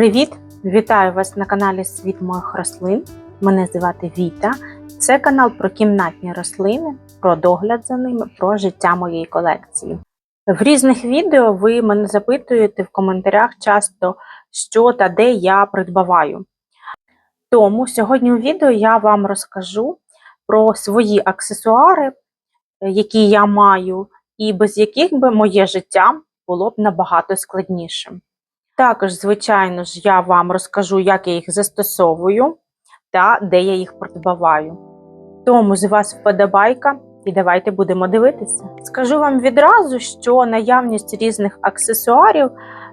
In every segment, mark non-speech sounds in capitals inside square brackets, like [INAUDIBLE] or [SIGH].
Привіт! Вітаю вас на каналі Світ моїх рослин. Мене звати Віта. Це канал про кімнатні рослини, про догляд за ними, про життя моєї колекції. В різних відео ви мене запитуєте в коментарях часто, що та де я придбаваю. Тому сьогодні у відео я вам розкажу про свої аксесуари, які я маю, і без яких би моє життя було б набагато складнішим. Також, звичайно ж, я вам розкажу, як я їх застосовую та де я їх придбаваю. Тому з вас вподобайка, і давайте будемо дивитися. Скажу вам відразу, що наявність різних аксесуарів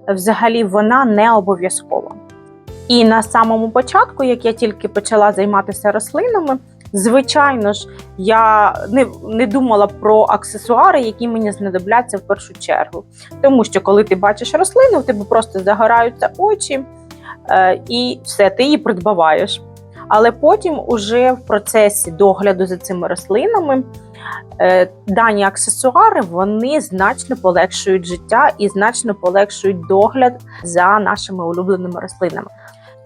взагалі вона не обов'язкова. І на самому початку, як я тільки почала займатися рослинами, звичайно ж, я не, не думала про аксесуари, які мені знадобляться в першу чергу. Тому що коли ти бачиш рослину, в тебе просто загораються очі, е, і все, ти її придбаваєш. Але потім, уже в процесі догляду за цими рослинами, е, дані аксесуари вони значно полегшують життя і значно полегшують догляд за нашими улюбленими рослинами.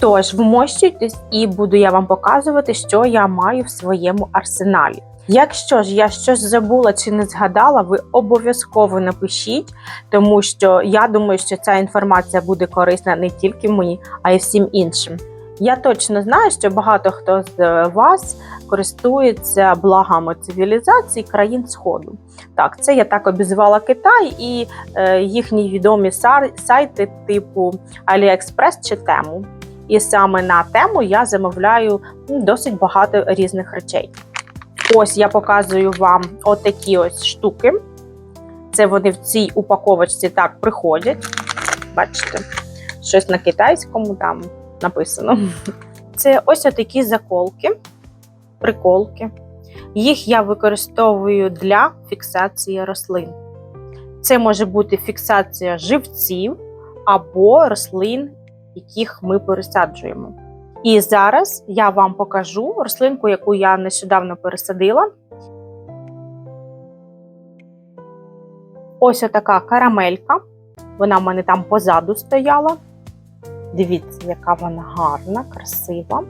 Тож вмощуйтесь і буду я вам показувати, що я маю в своєму арсеналі. Якщо ж я щось забула чи не згадала, ви обов'язково напишіть, тому що я думаю, що ця інформація буде корисна не тільки мені, а й всім іншим. Я точно знаю, що багато хто з вас користується благами цивілізації країн Сходу. Так, це я так обізвала Китай і е, їхні відомі сайти типу AliExpress чи Temu. І саме на тему я замовляю досить багато різних речей. Ось я показую вам отакі ось штуки. Це вони в цій упаковочці так приходять. Бачите, щось на китайському там написано. Це ось отакі заколки, приколки. Їх я використовую для фіксації рослин. Це може бути фіксація живців або рослин, яких ми пересаджуємо. І зараз я вам покажу рослинку, яку я нещодавно пересадила. Ось така карамелька. Вона в мене там позаду стояла. Дивіться, яка вона гарна, красива.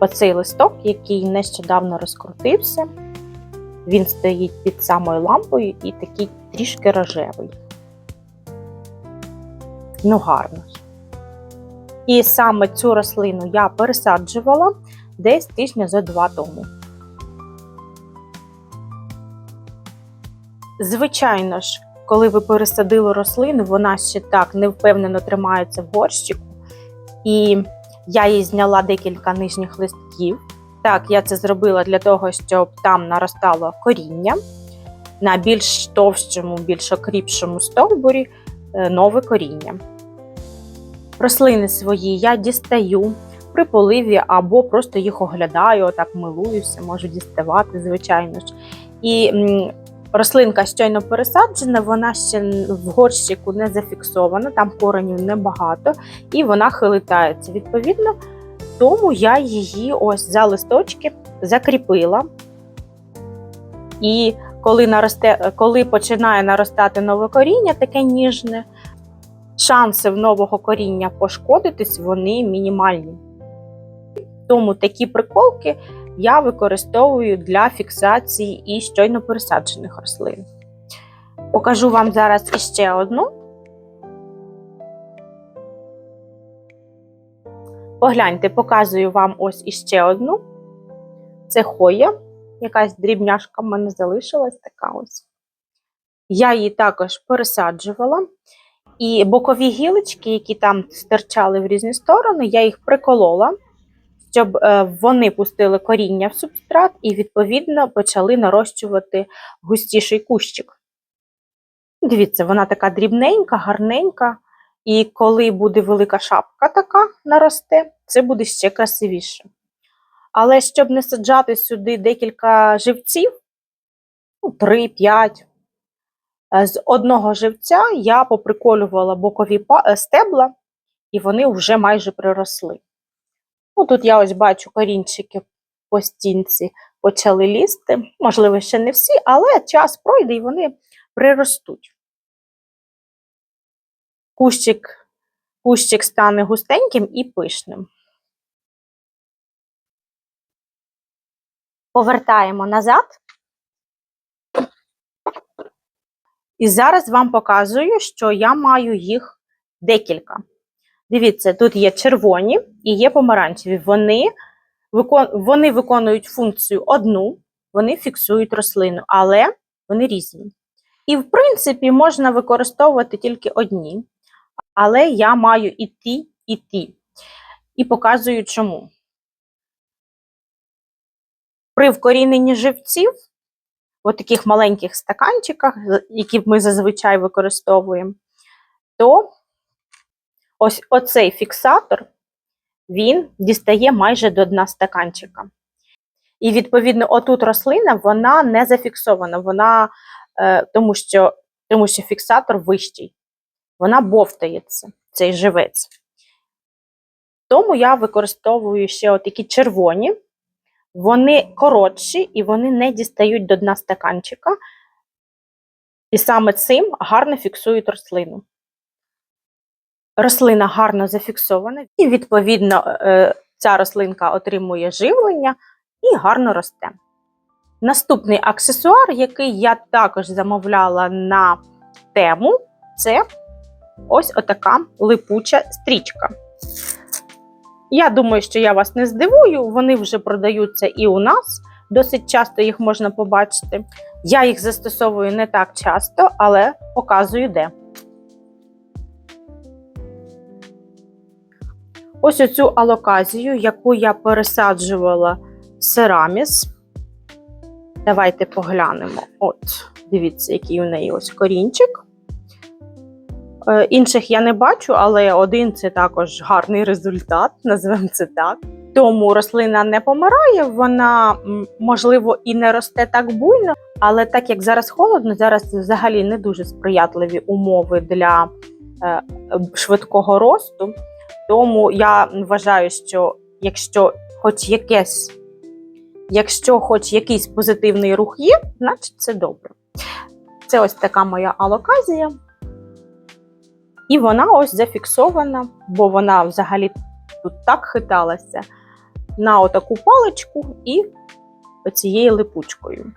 Оцей листок, який нещодавно розкрутився, він стоїть під самою лампою і такий трішки рожевий. Ну, гарно. І саме цю рослину я пересаджувала десь тижня за два тому. Звичайно ж, коли ви пересадили рослину, вона ще так невпевнено тримається в горщику. І я їй зняла декілька нижніх листків. Так, я це зробила для того, щоб там наростало коріння. На більш товщому, більш окріпшому стовбурі е, нове коріння. Рослини свої я дістаю при поливі або просто їх оглядаю, отак милуюся, можу діставати, звичайно ж. І рослинка щойно пересаджена, вона ще в горщику не зафіксована, там коренів небагато, і вона хилитається. Відповідно, тому я її ось за листочки закріпила. І коли, наросте, коли починає наростати нове коріння, таке ніжне, шанси в нового коріння пошкодитись вони мінімальні. Тому такі приколки я використовую для фіксації і щойно пересаджених рослин. Покажу вам зараз іще одну. Погляньте, показую вам ось іще одну. Це хоя, якась дрібняшка в мене залишилась така ось. Я її також пересаджувала. І бокові гілочки, які там стирчали в різні сторони, я їх приколола, щоб е, вони пустили коріння в субстрат і, відповідно, почали нарощувати густіший кущик. Дивіться, вона така дрібненька, гарненька. І коли буде велика шапка така наросте, це буде ще красивіше. Але щоб не саджати сюди декілька живців, ну, 3-5, Е, з одного живця я поприколювала бокові е, стебла, і вони вже майже приросли. Ну, тут я ось бачу корінчики по стінці почали лізти. Можливо, ще не всі, але час пройде і вони приростуть. Кущик кущик стане густеньким і пишним. Повертаємо назад. І зараз вам показую, що я маю їх декілька. Дивіться, тут є червоні і є помаранчеві. Вони, вони виконують функцію одну, вони фіксують рослину, але вони різні. І, в принципі, можна використовувати тільки одні, але я маю і ті, і ті. І показую чому. При вкоріненні живців, в таких маленьких стаканчиках, які ми зазвичай використовуємо, то ось оцей фіксатор, він дістає майже до дна стаканчика. І, відповідно, отут рослина вона не зафіксована, вона, е, тому, що, тому що фіксатор вищий. Вона бовтається, цей живець. Тому я використовую ще отакі червоні, вони коротші і вони не дістають до дна стаканчика. І саме цим гарно фіксують рослину. Рослина гарно зафіксована, і, відповідно, е, ця рослинка отримує живлення і гарно росте. Наступний аксесуар, який я також замовляла на тему, це ось отака липуча стрічка. Я думаю, що я вас не здивую, вони вже продаються і у нас. Досить часто їх можна побачити. Я їх застосовую не так часто, але показую де. Ось оцю алоказію, яку я пересаджувала Сераміс. Давайте поглянемо. От, дивіться, який у неї ось корінчик. Е, інших я не бачу, але один це також гарний результат, [LAUGHS] назвемо це так. Тому рослина не помирає, вона, можливо, і не росте так буйно, але так як зараз холодно, зараз взагалі не дуже сприятливі умови для е, швидкого росту. Тому я вважаю, що якщо хоч якесь Якщо хоч якийсь позитивний рух є, значить це добре. Це ось така моя алоказія. І вона ось зафіксована, бо вона взагалі тут так хиталася на отаку паличку і оцією липучкою.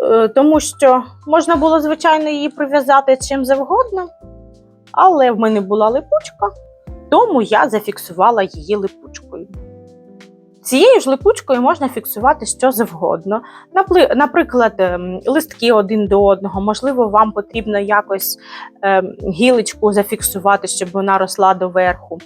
Е, Тому що можна було, звичайно, її прив'язати чим завгодно, але в мене була липучка, тому я зафіксувала її липучкою. Цією ж липучкою можна фіксувати що завгодно. Наприклад, ем, листки один до одного, можливо, вам потрібно якось ем, гілочку зафіксувати, щоб вона росла доверху.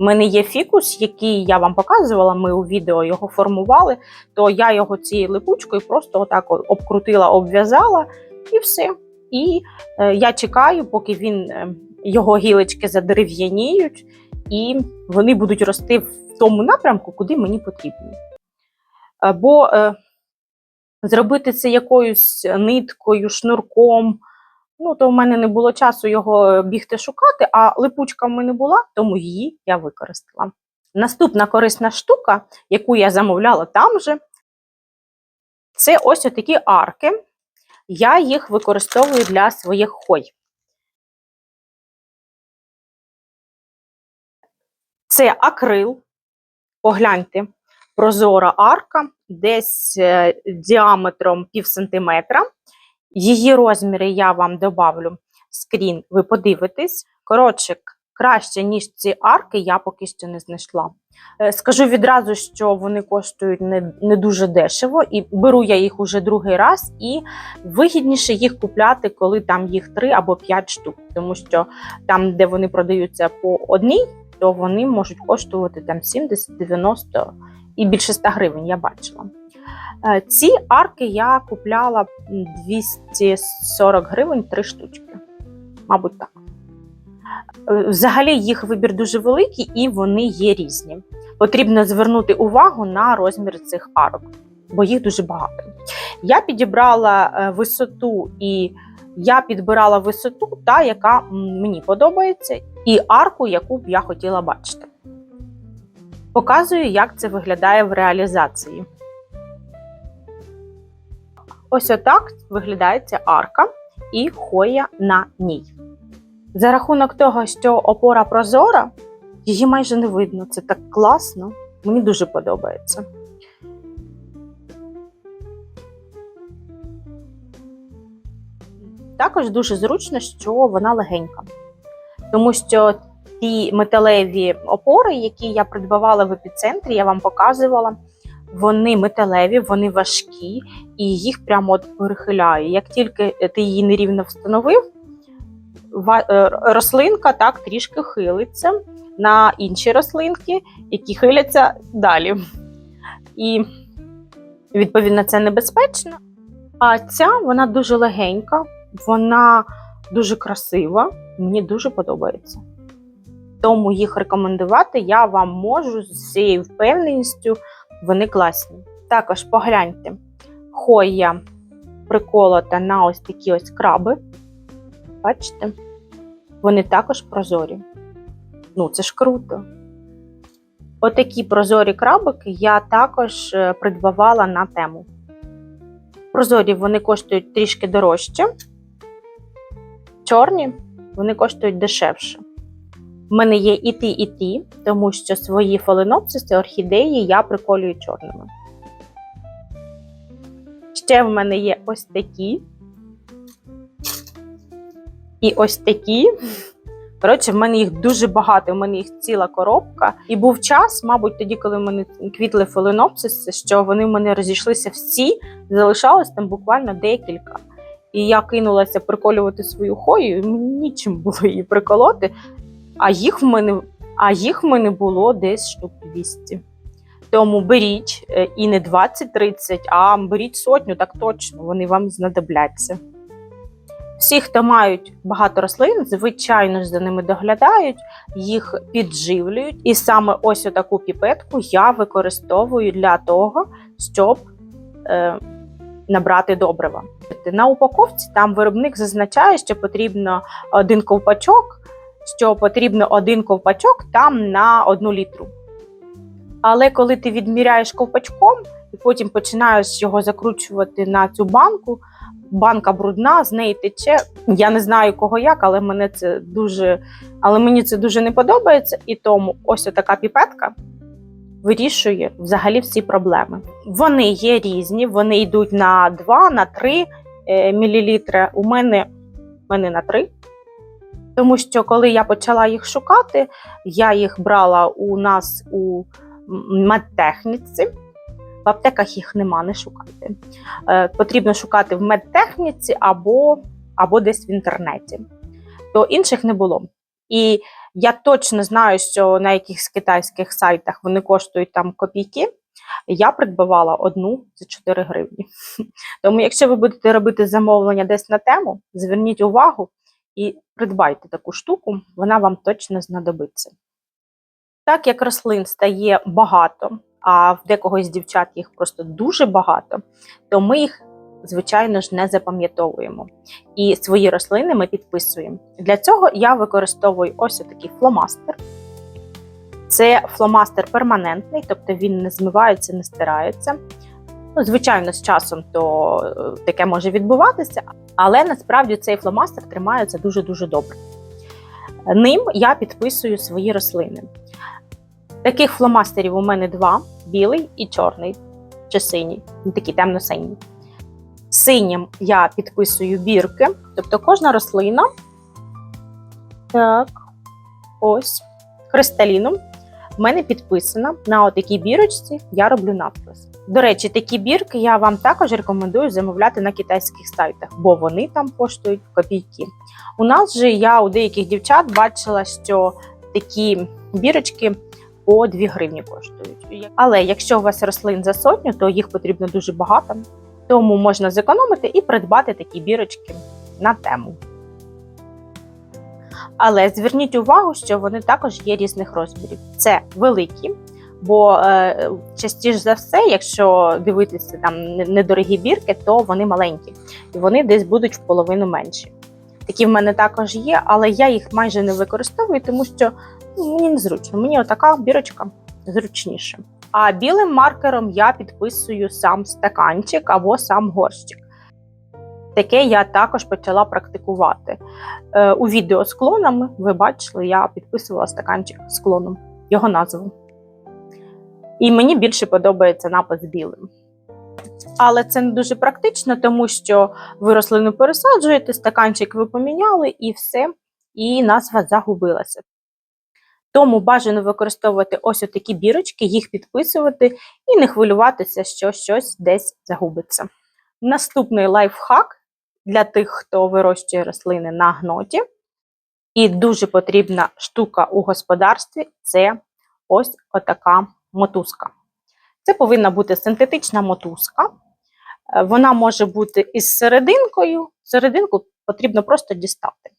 У мене є фікус, який я вам показувала, ми у відео його формували, то я його цією липучкою просто отак обкрутила, обв'язала і все. І е, я чекаю, поки він, ем, його гілочки задерев'яніють, і вони будуть рости тому напрямку, куди мені потрібно. Е, бо е, зробити це якоюсь ниткою, шнурком, ну, то в мене не було часу його бігти шукати, а липучка в мене була, тому її я використала. Наступна корисна штука, яку я замовляла там же, це ось такі арки. Я їх використовую для своїх хой. Це акрил, Погляньте, прозора арка, десь е, діаметром пів сантиметра. Її розміри я вам добавлю скрін, ви подивитесь. Коротше, краще, ніж ці арки, я поки що не знайшла. Е, скажу відразу, що вони коштують не не дуже дешево, і беру я їх уже другий раз, і вигідніше їх купляти, коли там їх 3 або 5 штук, тому що там, де вони продаються по одній, то вони можуть коштувати там 70-90 і більше 100 гривень, я бачила. Е, ці арки я купляла 240 гривень 3 штучки. Мабуть, так. Е, взагалі, їх вибір дуже великий і вони є різні. Потрібно звернути увагу на розмір цих арок, бо їх дуже багато. Я підібрала е, висоту і я підбирала висоту, та, яка мені подобається, і арку, яку б я хотіла бачити. Показую, як це виглядає в реалізації. Ось отак виглядає ця арка і хоя на ній. За рахунок того, що опора прозора, її майже не видно. Це так класно. Мені дуже подобається. Також дуже зручно, що вона легенька, тому що ті металеві опори, які я придбавала в епіцентрі, я вам показувала, вони металеві, вони важкі і їх прямо от перехиляє. Як тільки ти її нерівно встановив, е, рослинка так трішки хилиться на інші рослинки, які хиляться далі. І відповідно це небезпечно. А ця вона дуже легенька, вона дуже красива, мені дуже подобається. Тому їх рекомендувати я вам можу з цією впевненістю, вони класні. Також погляньте, хоя приколота на ось такі ось краби. Бачите? Вони також прозорі. Ну, це ж круто. Отакі прозорі крабики я також е, придбавала на тему. Прозорі вони коштують трішки дорожче. Чорні вони коштують дешевше. У мене є і ті, і ті, тому що свої фаленопсиси, орхідеї я приколюю чорними. Ще в мене є ось такі. І ось такі. Коротше, в мене їх дуже багато, в мене їх ціла коробка. І був час, мабуть, тоді, коли в мене квітли фаленопсиси, що вони в мене розійшлися всі, залишалось там буквально декілька. І я кинулася приколювати свою хою, і мені нічим було її приколоти. А їх в мене, а їх в мене було десь штук 200. Тому беріть е, і не 20-30, а беріть сотню, так точно, вони вам знадобляться. Всі, хто мають багато рослин, звичайно ж за ними доглядають, їх підживлюють. І саме ось таку піпетку я використовую для того, щоб е, набрати добрива. На упаковці там виробник зазначає, що потрібно один ковпачок, що потрібно один ковпачок там на одну літру. Але коли ти відміряєш ковпачком і потім починаєш його закручувати на цю банку, банка брудна, з неї тече. Я не знаю кого як, але мене це дуже, але мені це дуже не подобається. І тому ось така піпетка вирішує взагалі всі проблеми. Вони є різні, вони йдуть на 2, на 3 мл. У мене, у мене на 3. Тому що коли я почала їх шукати, я їх брала у нас у медтехніці. В аптеках їх нема, не шукайте. Е, потрібно шукати в медтехніці або, або десь в інтернеті. То інших не було. І я точно знаю, що на якихось китайських сайтах вони коштують там копійки. Я придбавала одну за 4 гривні. [LAUGHS] Тому, якщо ви будете робити замовлення десь на тему, зверніть увагу і придбайте таку штуку, вона вам точно знадобиться. Так як рослин стає багато, а в декого з дівчат їх просто дуже багато, то ми їх, звичайно ж, не запам'ятовуємо. І свої рослини ми підписуємо. Для цього я використовую ось такий фломастер. Це фломастер перманентний, тобто він не змивається, не стирається. Ну, Звичайно, з часом то е, таке може відбуватися, але насправді цей фломастер тримається дуже-дуже добре. Ним я підписую свої рослини. Таких фломастерів у мене два: білий і чорний, чи синій, такий темно-синій. Синім я підписую бірки, тобто кожна рослина. Так, ось, кристаліном. В мене підписана на отакій бірочці, я роблю надпис. До речі, такі бірки я вам також рекомендую замовляти на китайських сайтах, бо вони там коштують копійки. У нас же я у деяких дівчат бачила, що такі бірочки по 2 гривні коштують. Але якщо у вас рослин за сотню, то їх потрібно дуже багато, тому можна зекономити і придбати такі бірочки на тему. Але зверніть увагу, що вони також є різних розмірів. Це великі, бо е, частіше за все, якщо дивитися там недорогі бірки, то вони маленькі і вони десь будуть в половину менші. Такі в мене також є, але я їх майже не використовую, тому що ну, мені незручно. Мені отака бірочка зручніше. А білим маркером я підписую сам стаканчик або сам горщик. таке я також почала практикувати. Е, у відео з клонами ви бачили, я підписувала стаканчик з клоном, його назву. І мені більше подобається напис білим. Але це не дуже практично, тому що ви рослину пересаджуєте, стаканчик ви поміняли і все, і назва загубилася. Тому бажано використовувати ось такі бірочки, їх підписувати і не хвилюватися, що щось десь загубиться. Наступний лайфхак для тих, хто вирощує рослини на гноті. І дуже потрібна штука у господарстві це ось отака мотузка. Це повинна бути синтетична мотузка. Е, Вона може бути із серединкою. Серединку потрібно просто дістати.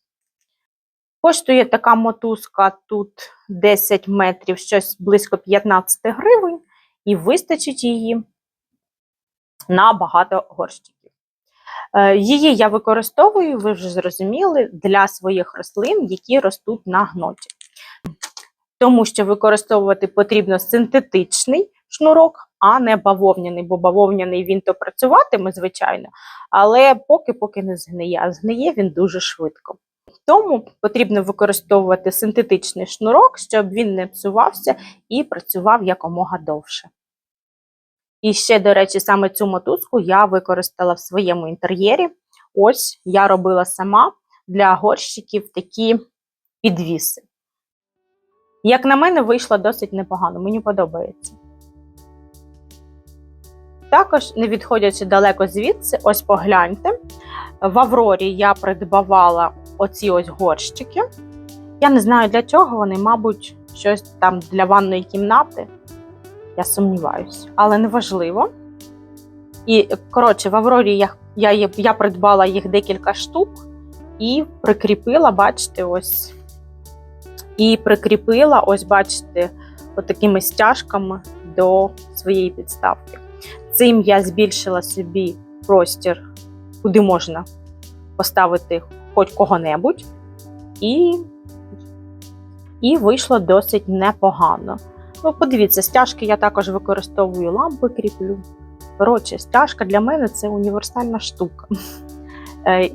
Коштує така мотузка тут 10 метрів, щось близько 15 гривень, і вистачить її на багато горщиків. Е, Її я використовую, ви вже зрозуміли, для своїх рослин, які ростуть на гноті. Тому що використовувати потрібно синтетичний шнурок, а не бавовняний, бо бавовняний він то працюватиме, звичайно, але поки-поки не згниє, а згниє він дуже швидко. Тому потрібно використовувати синтетичний шнурок, щоб він не псувався і працював якомога довше. І ще, до речі, саме цю мотузку я використала в своєму інтер'єрі. Ось я робила сама для горщиків такі підвіси. Як на мене, вийшло досить непогано, мені подобається. Також, не відходячи далеко звідси, ось погляньте. В Аврорі я придбавала оці ось горщики. Я не знаю для чого вони, мабуть, щось там для ванної кімнати. Я сумніваюся, але неважливо. І, коротше, в Аврорі я, я, я придбала їх декілька штук і прикріпила, бачите, ось. І прикріпила, ось, бачите, отакими стяжками до своєї підставки. Цим я збільшила собі простір, куди можна поставити хоч кого-небудь, і, і вийшло досить непогано. Ну, подивіться, стяжки я також використовую лампи кріплю. Коротше, стяжка для мене це універсальна штука. Е,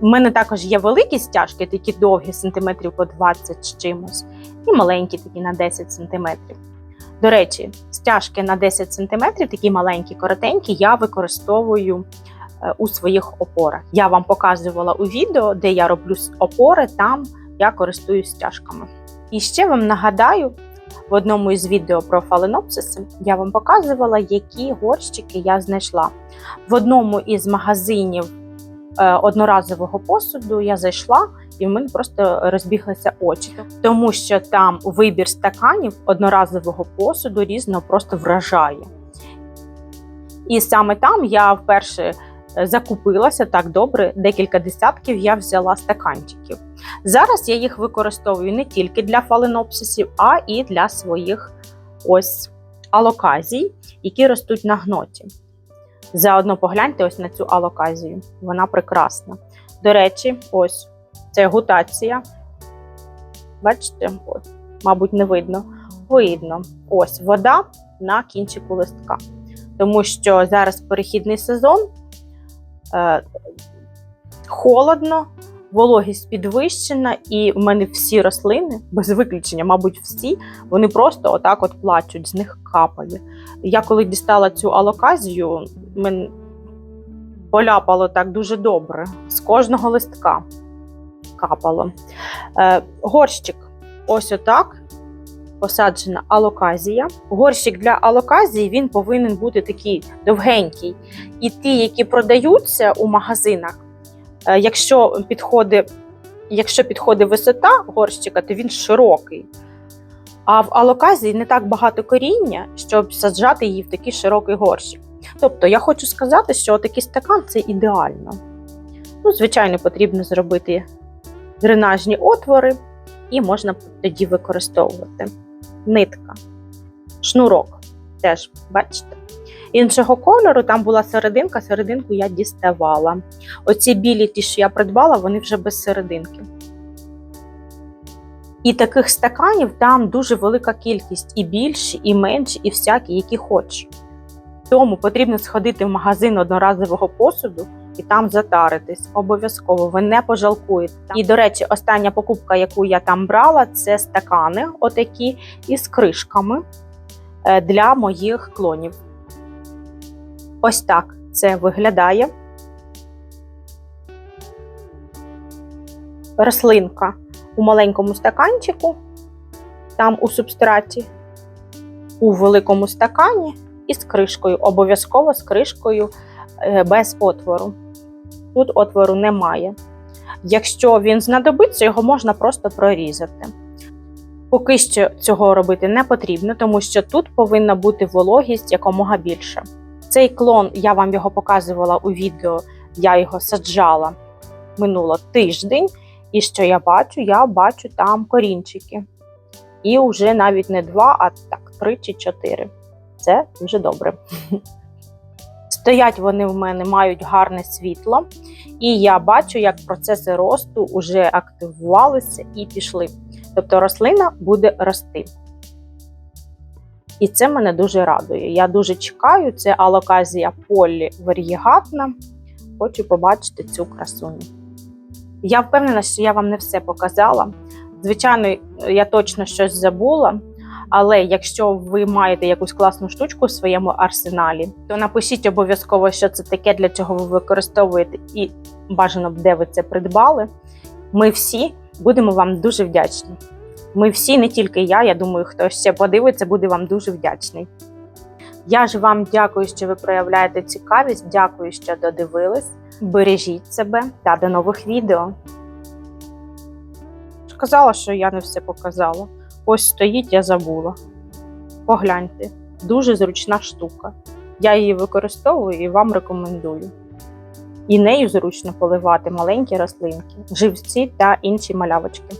У мене також є великі стяжки, такі довгі, сантиметрів по 20 з чимось, і маленькі такі на 10 сантиметрів. До речі, стяжки на 10 см, такі маленькі, коротенькі, я використовую у своїх опорах. Я вам показувала у відео, де я роблю опори, там я користуюсь стяжками. І ще вам нагадаю, в одному із відео про фаленопсиси я вам показувала, які горщики я знайшла. В одному із магазинів е, одноразового посуду я зайшла, і в мене просто розбіглися очі, тому що там вибір стаканів одноразового посуду різно просто вражає. І саме там я вперше е, закупилася так добре, декілька десятків я взяла стаканчиків. Зараз я їх використовую не тільки для фаленопсисів, а і для своїх ось алоказій, які ростуть на гноті. Заодно погляньте ось на цю алоказію. Вона прекрасна. До речі, ось це гутація. Бачите, от, мабуть, не видно. Видно. Ось вода на кінчику листка. Тому що зараз перехідний сезон, холодно, вологість підвищена, і в мене всі рослини, без виключення, мабуть, всі, вони просто отак от плачуть, з них капає. Я коли дістала цю алоказію, мен поляпало так дуже добре. З кожного листка капало. Е, горщик ось отак. Посаджена алоказія. Горщик для алоказії він повинен бути такий довгенький. І ті, які продаються у магазинах, е, якщо підходить, якщо підходить висота горщика, то він широкий. А в алоказії не так багато коріння, щоб саджати її в такий широкий горщик. Тобто, я хочу сказати, що такий стакан це ідеально. Ну, звичайно, потрібно зробити дренажні отвори, і можна тоді використовувати. Нитка, шнурок теж, бачите? Іншого кольору там була серединка, серединку я діставала. Оці білі, ті, що я придбала, вони вже без серединки. І таких стаканів там дуже велика кількість, і більші, і менші, і всякі, які хочеш. Тому потрібно сходити в магазин одноразового посуду, і там затаритись. Обов'язково ви не пожалкуєте. І, до речі, остання покупка, яку я там брала, це стакани, отакі із кришками е, для моїх клонів. Ось так це виглядає. Рослинка у маленькому стаканчику, там у субстраті, у великому стакані і з кришкою. Обов'язково з кришкою е, без отвору. Тут отвору немає. Якщо він знадобиться, його можна просто прорізати. Поки що цього робити не потрібно, тому що тут повинна бути вологість якомога більше. Цей клон, я вам його показувала у відео, я його саджала минуло тиждень. І що я бачу? Я бачу там корінчики. І вже навіть не два, а так, три чи чотири. Це дуже добре. [LAUGHS] Стоять вони в мене, мають гарне світло, і я бачу, як процеси росту вже активувалися і пішли. Тобто рослина буде рости. І це мене дуже радує. Я дуже чекаю, це алоказія полі варігатна. Хочу побачити цю красуню. Я впевнена, що я вам не все показала. Звичайно, я точно щось забула. Але якщо ви маєте якусь класну штучку в своєму арсеналі, то напишіть обов'язково, що це таке, для чого ви використовуєте, і бажано, де ви це придбали. Ми всі будемо вам дуже вдячні. Ми всі, не тільки я, я думаю, хто ще подивиться, буде вам дуже вдячний. Я ж вам дякую, що ви проявляєте цікавість. Дякую, що додивились. Бережіть себе та до нових відео. Сказала, що я не все показала. Ось стоїть, я забула. Погляньте, дуже зручна штука. Я її використовую і вам рекомендую. І нею зручно поливати маленькі рослинки, живці та інші малявочки.